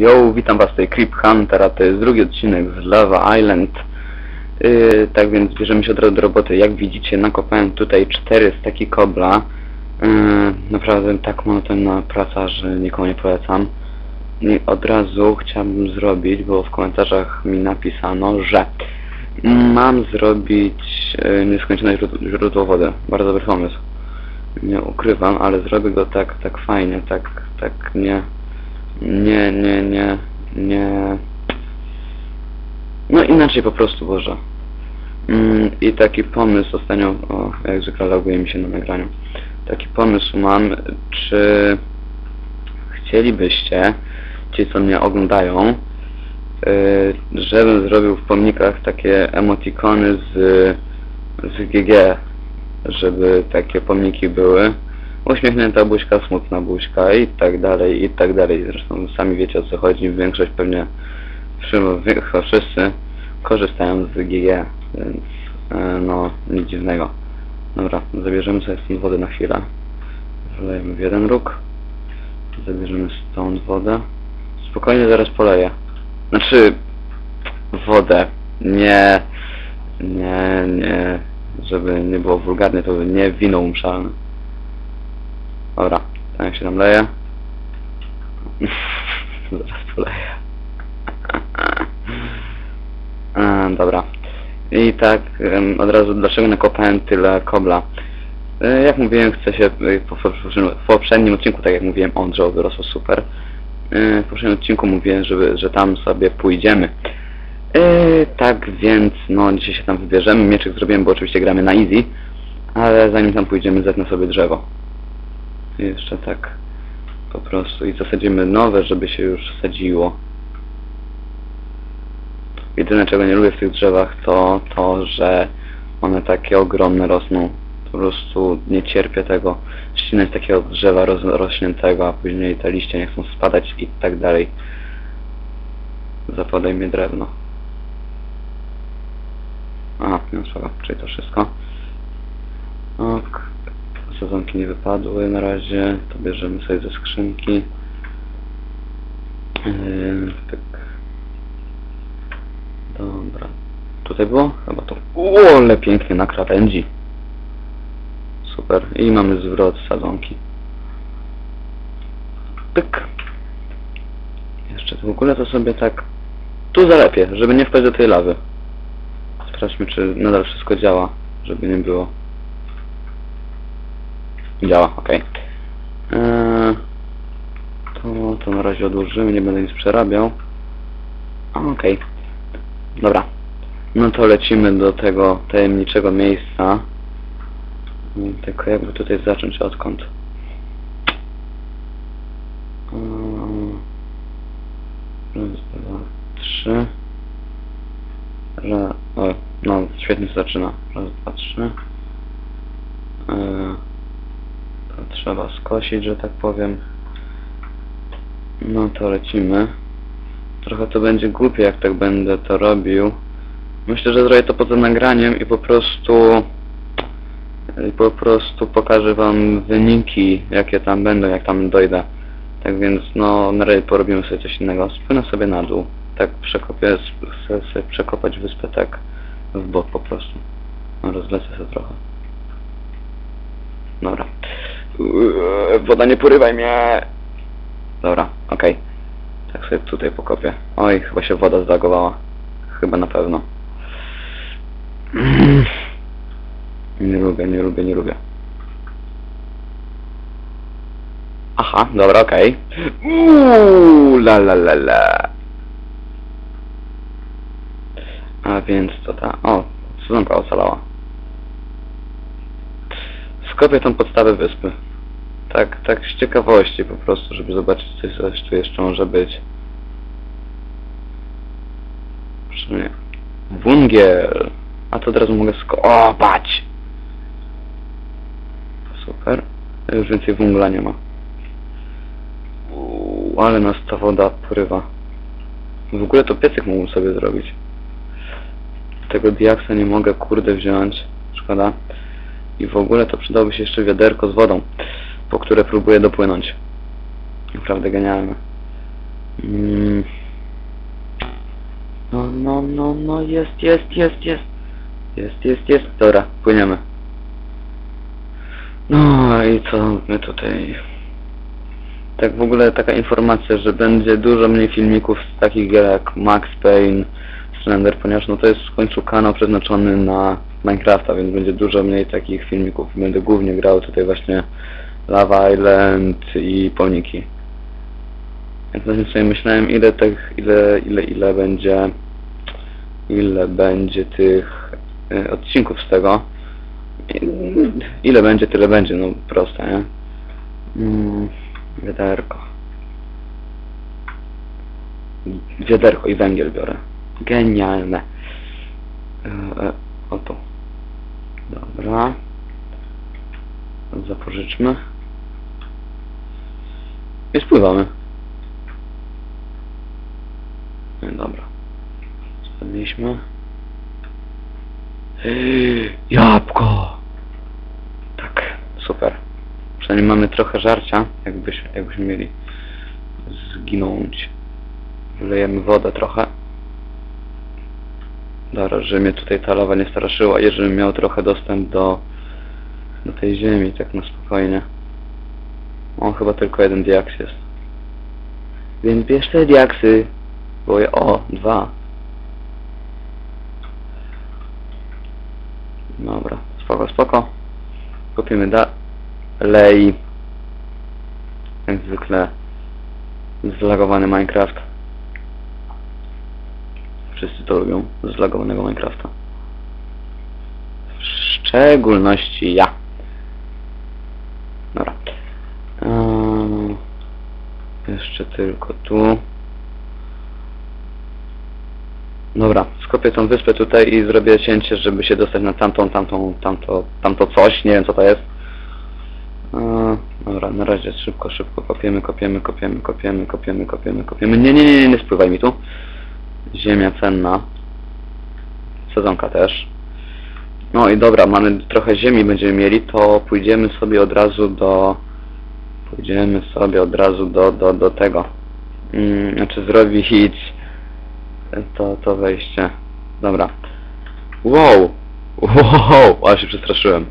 Yo, witam was tutaj Creep Hunter, a to jest drugi odcinek z Lava Island. Yy, tak więc bierzemy się od razu do roboty. Jak widzicie, nakopałem tutaj cztery staki kobla. Yy, naprawdę tak monotonna praca, że nikomu nie polecam. I od razu chciałbym zrobić, bo w komentarzach mi napisano, że mam zrobić yy, źródło wody. Bardzo dobry pomysł. Nie ukrywam, ale zrobię go tak, tak fajnie, tak, tak nie... Nie, nie, nie, nie. No inaczej po prostu, Boże. Mm, I taki pomysł ostatnio, o, jak zwykle loguje mi się na nagraniu. Taki pomysł mam, czy chcielibyście, ci co mnie oglądają, yy, żebym zrobił w pomnikach takie emotikony z, z GG, żeby takie pomniki były uśmiechnięta buźka, smutna buźka i tak dalej, i tak dalej. Zresztą sami wiecie o co chodzi, większość pewnie wszyscy korzystają z GG, więc e, no nic dziwnego. Dobra, zabierzemy sobie stąd wodę na chwilę. Wlejemy w jeden róg. Zabierzemy stąd wodę. Spokojnie zaraz poleję. Znaczy wodę. Nie, nie, nie. Żeby nie było wulgarnie, to nie wino umszalne. Dobra, ten się tam leje. Zaraz poleję. Dobra. I tak od razu dlaczego nakopałem tyle kobla. E, Jak mówiłem, chcę się e, po, w poprzednim odcinku, tak jak mówiłem, on wyrosło super. E, W poprzednim odcinku mówiłem, żeby, że tam sobie pójdziemy. Tak więc, no dzisiaj się tam wybierzemy. Mieczyk zrobiłem, bo oczywiście gramy na easy. Ale zanim tam pójdziemy, zetnę sobie drzewo. Jeszcze tak po prostu i zasadzimy nowe, żeby się już sadziło. Jedyne czego nie lubię w tych drzewach to to, że one takie ogromne rosną. Po prostu nie cierpię tego. Ścinać takiego drzewa roz, rośniętego, a później te liście nie chcą spadać i tak dalej. Zapadaj mi drewno. A, nie słowa, czyli to wszystko. Ok. Sezonki nie wypadły na razie, to bierzemy sobie ze skrzynki. Yy, tak. Dobra. Tutaj było? Chyba to. O, ale pięknie na krawędzi. Super. I mamy zwrot sadzonki. Pyk. Jeszcze w ogóle to sobie tak tu zalepię, żeby nie wpaść do tej lawy. Sprawdźmy, czy nadal wszystko działa, żeby nie było. Działa, ok. Eee, to, to na razie odłożymy, nie będę nic przerabiał. Ok. Dobra. No to lecimy do tego tajemniczego miejsca. Tylko jakby tutaj zacząć odkąd. Eee, Raz, dwa, trzy. Ra, o, no, świetnie się zaczyna. Raz, dwa, trzy. Eee, to trzeba skosić, że tak powiem. No to lecimy. Trochę to będzie głupie, jak tak będę to robił. Myślę, że zrobię to poza nagraniem i po prostu i po prostu pokażę wam wyniki, jakie tam będą, jak tam dojdę. Tak więc, no, na razie porobimy sobie coś innego. Spłynę sobie na dół. Tak przekopię, chcę sobie przekopać wyspę tak w bok po prostu. No, rozlecę się trochę. Dobra. Uuu, Woda nie porywaj mnie! Dobra, okej. Tak sobie tutaj pokopię. Oj, chyba się woda zlagowała. Chyba na pewno. Nie lubię, nie lubię, nie lubię. Aha, dobra, okej. Uuu, la la la la. A więc to ta... O, sezonka ocalała. Skopię tą podstawę wyspy. Tak, tak z ciekawości po prostu, żeby zobaczyć coś, coś tu jeszcze może być. Proszę mnie. Wungiel! A to od razu mogę sko... O, patrz! Super. Już więcej wungla nie ma. Uuu, ale nas ta woda porywa. W ogóle to piecyk mógłbym sobie zrobić. Tego diaksa nie mogę kurde wziąć. Szkoda. I w ogóle to przydałoby się jeszcze wiaderko z wodą, po które próbuję dopłynąć. Naprawdę genialne. Mm. no, no, no, jest, jest, jest, jest. Jest, jest, jest. Dobra, płyniemy. No i co my tutaj... Tak w ogóle taka informacja, że będzie dużo mniej filmików z takich gier jak Max Payne, Slender, ponieważ no to jest w końcu kanał przeznaczony na Minecrafta, więc będzie dużo mniej takich filmików. Będę głównie grał tutaj właśnie Lava Island i pomniki. Jak właśnie sobie myślałem ile tych, ile, ile, ile będzie ile będzie tych e, odcinków z tego. Ile będzie, tyle będzie, no proste, nie? Mm, wiaderko. Wiaderko i węgiel biorę. Genialne. E, e, oto. Dobra. Zapożyczmy. I spływamy. No dobra. Spadliśmy. Jabłko! Tak, super. Przynajmniej mamy trochę żarcia, jakbyś, jakbyśmy mieli zginąć. Wylejemy wodę trochę. Dobra, że mnie tutaj ta lawa nie straszyła i żebym miał trochę dostęp do, do tej ziemi, tak na spokojnie. O, chyba tylko jeden diaks jest. Więc bierz te diaksy. Bo je, o, dwa. Dobra, spoko, spoko. Kopiemy dalej. Jak zwykle zlagowany Minecraft. Wszyscy to lubią, zlagowanego Minecrafta. W szczególności ja. Dobra. Eee, jeszcze tylko tu. Dobra, skopię tą wyspę tutaj i zrobię cięcie, żeby się dostać na tamtą, tamtą, tamto, tamto coś, nie wiem co to jest. Dobra, na razie szybko, szybko kopiemy, kopiemy, kopiemy, kopiemy, kopiemy, kopiemy, kopiemy. Nie, nie, nie, nie, nie spływaj mi tu. Ziemia cenna. Sezonka też. No i dobra, mamy trochę ziemi będziemy mieli, to pójdziemy sobie od razu do... Pójdziemy sobie od razu do, do, do tego. Mm, znaczy zrobić to, to wejście. Dobra. Wow! Wow! Ale się przestraszyłem.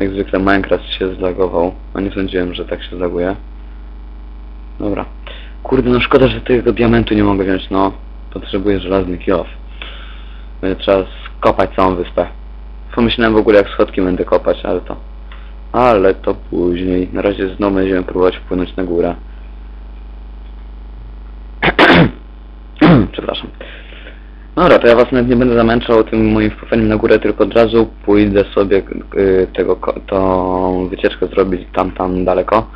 Jak zwykle Minecraft się zlagował. A nie sądziłem, że tak się zlaguje. Dobra. Kurde, no szkoda, że tego diamentu nie mogę wziąć, no. Potrzebuję żelazny kill Będzie trzeba skopać całą wyspę. Pomyślałem w ogóle jak schodki będę kopać, ale to... Ale to później. Na razie znowu będziemy próbować wpłynąć na górę. Przepraszam. Dobra, to ja was nawet nie będę zamęczał tym moim wpływaniem na górę, tylko od razu pójdę sobie y, tego, tą wycieczkę zrobić tam, tam daleko.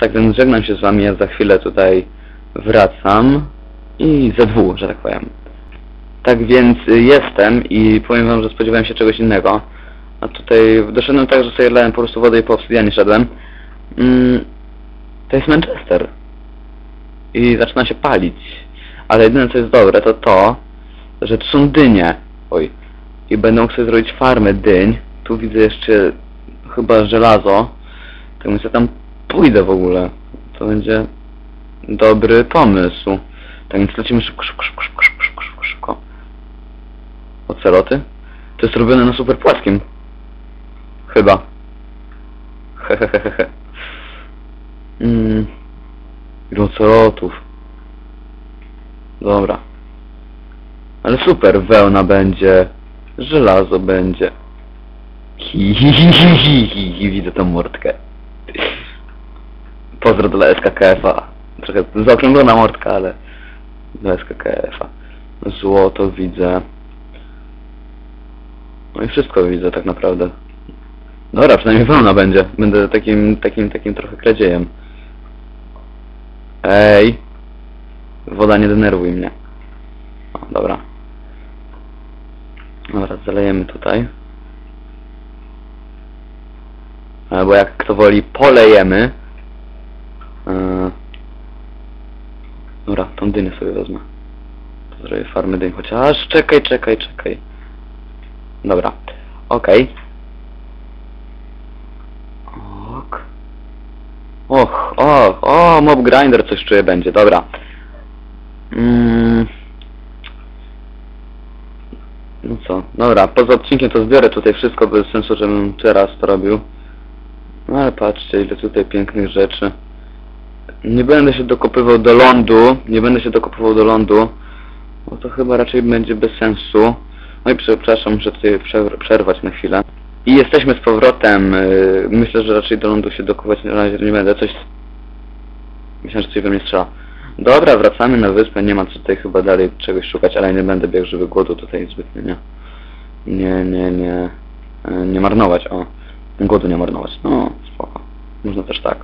Tak więc żegnam się z wami, ja za chwilę tutaj wracam i ze dwóch, że tak powiem. Tak więc y, jestem i powiem wam, że spodziewałem się czegoś innego. A tutaj doszedłem tak, że sobie lałem po prostu wodę i po obsydianie szedłem. Mm, to jest Manchester. I zaczyna się palić. Ale jedyne co jest dobre to to, że tu są dynie. Oj. I mógł sobie zrobić farmę dyń. Tu widzę jeszcze chyba żelazo. Tak więc ja tam pójdę w ogóle. To będzie dobry pomysł. Tak więc lecimy szybko, szybko, szybko, szybko, szybko, szybko. Oceloty? To jest robione na super płaskim. Chyba. Hehehehe. Mm. Ile ocelotów. Dobra. Ale super, wełna będzie, żelazo będzie. Hi, hi, hi, hi, hi, hi, hi, widzę tą mordkę. Pozdro dla SKKF-a. Trochę zaokrąglona mordka, ale dla SKKF-a. Złoto widzę. No i wszystko widzę tak naprawdę. Dobra, przynajmniej wełna będzie. Będę takim, takim, takim trochę kradziejem. Ej! Woda nie denerwuj mnie. O, dobra. Dobra, zalejemy tutaj. Albo jak kto woli, polejemy. Yy. Dobra, tą dynię sobie wezmę. To zrobię farmy dyń, chociaż czekaj, czekaj, czekaj. Dobra, okej. Ok. Mob grinder coś czuję będzie, dobra. Mm. No co, dobra, poza odcinkiem to zbiorę tutaj wszystko, bez sensu, żebym teraz to robił. No ale patrzcie, ile tutaj pięknych rzeczy. Nie będę się dokopywał do lądu, nie będę się dokopywał do lądu, bo to chyba raczej będzie bez sensu. No i przepraszam, muszę tutaj przer- przerwać na chwilę. I jesteśmy z powrotem. yy, Myślę, że raczej do lądu się dokopywać na razie nie będę. Coś... Myślę, że coś we mnie strzela. Dobra, wracamy na wyspę, nie ma co tutaj chyba dalej czegoś szukać, ale nie będę biegł, żeby głodu tutaj zbytnio nie... Nie, nie, nie... e, Nie marnować, o. Głodu nie marnować. No, spoko. Można też tak.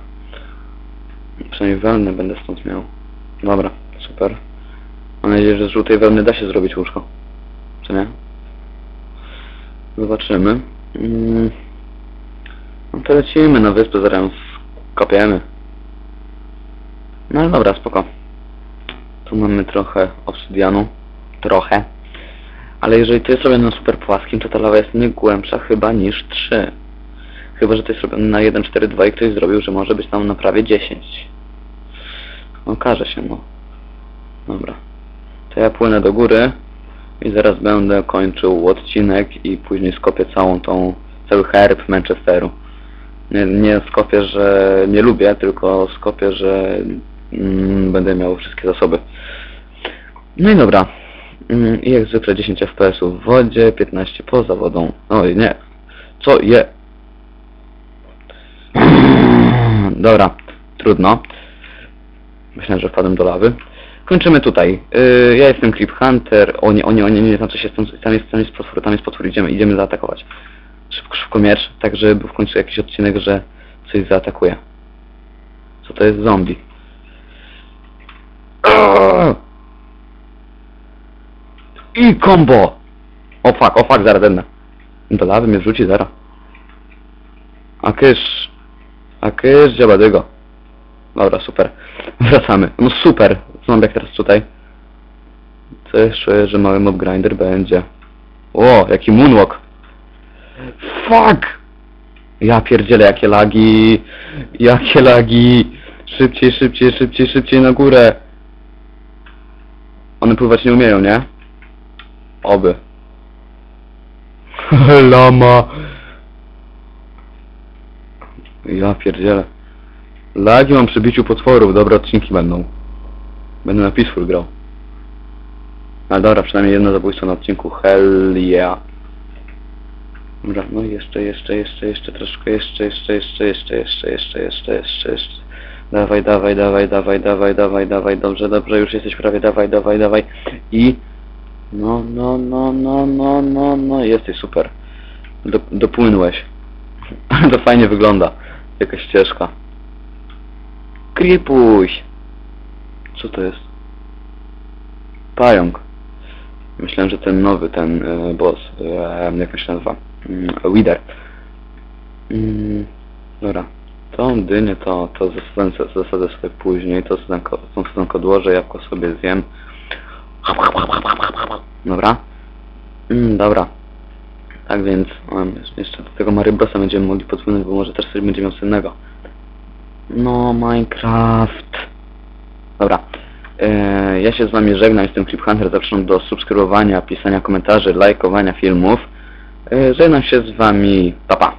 Przynajmniej wełnę będę stąd miał. Dobra, super. Mam nadzieję, że z żółtej wełny da się zrobić łóżko. Co nie? Zobaczymy. Mm. No to lecimy na wyspę, zaraz kopiemy. No dobra, spoko. Tu mamy trochę obsydianu. Trochę. Ale jeżeli to jest robione na super płaskim, to ta lawa jest nie głębsza chyba niż 3. Chyba, że to jest robione na 1.4.2 i ktoś zrobił, że może być tam na prawie 10. Okaże się, no. Dobra. To ja płynę do góry i zaraz będę kończył odcinek i później skopię całą tą, cały herb Manchesteru. Nie, nie skopię, że nie lubię, tylko skopię, że będę miał wszystkie zasoby. No i dobra. Mm, I jak zwykle 10 fps w wodzie, 15 poza wodą. Oj, nie. Co je? Dobra, trudno. Myślałem, że wpadłem do lawy. Kończymy tutaj. Yy, ja jestem Creep Hunter. O nie, o nie, o nie, nie, coś jest, tam, tam jest, tam jest potwór, tam jest potwór, idziemy, idziemy zaatakować. Szybko, szybko miecz, tak żeby był w końcu jakiś odcinek, że coś zaatakuje. Co to jest zombie? I combo! O fuck, o fuck, zaraz będę. Do lawy mnie wrzuci, zaraz. A kysz. A kysz, dziabadygo. Dobra, super. Wracamy. No super. Zombiak teraz tutaj. Coś czuję, że mały mob grinder będzie. O, jaki moonwalk. Fuck! Ja pierdzielę, jakie lagi. Jakie lagi. Szybciej, szybciej, szybciej, szybciej na górę. One pływać nie umieją, nie? Oby. Lama. Ja pierdzielę. Lagi mam przy biciu potworów, dobre odcinki będą. Będę na Peaceful grał. Ale dobra, przynajmniej jedno zabójstwo na odcinku, hell yeah. Dobra, no jeszcze, jeszcze, jeszcze, jeszcze troszkę, jeszcze, jeszcze, jeszcze, jeszcze, jeszcze, jeszcze, jeszcze, jeszcze, jeszcze. Dawaj, dawaj, dawaj, dawaj, dawaj, dawaj, dawaj, dobrze, dobrze, już jesteś prawie, dawaj, dawaj, dawaj. I... No, no, no, no, no, no, no, jesteś super. Do, dopłynąłeś. to fajnie wygląda. Jakaś ścieżka. Kripuś! Co to jest? Pająk. Myślałem, że ten nowy, ten e, boss, e, jak się nazywa? Mm, Wither. Mm, dobra. Tą dynię to, to zasadzę, sobie później, to sadzonko, tą sadzonkę odłożę, jabłko sobie zjem. Dobra. Mm, dobra. Tak więc, um, jeszcze do tego Marybosa będziemy mogli podpłynąć, bo może też coś będzie miał. No, Minecraft. Dobra. E, ja się z wami żegnam, jestem Clip Hunter, zapraszam do subskrybowania, pisania komentarzy, lajkowania filmów. E, żegnam się z wami, papa. Pa.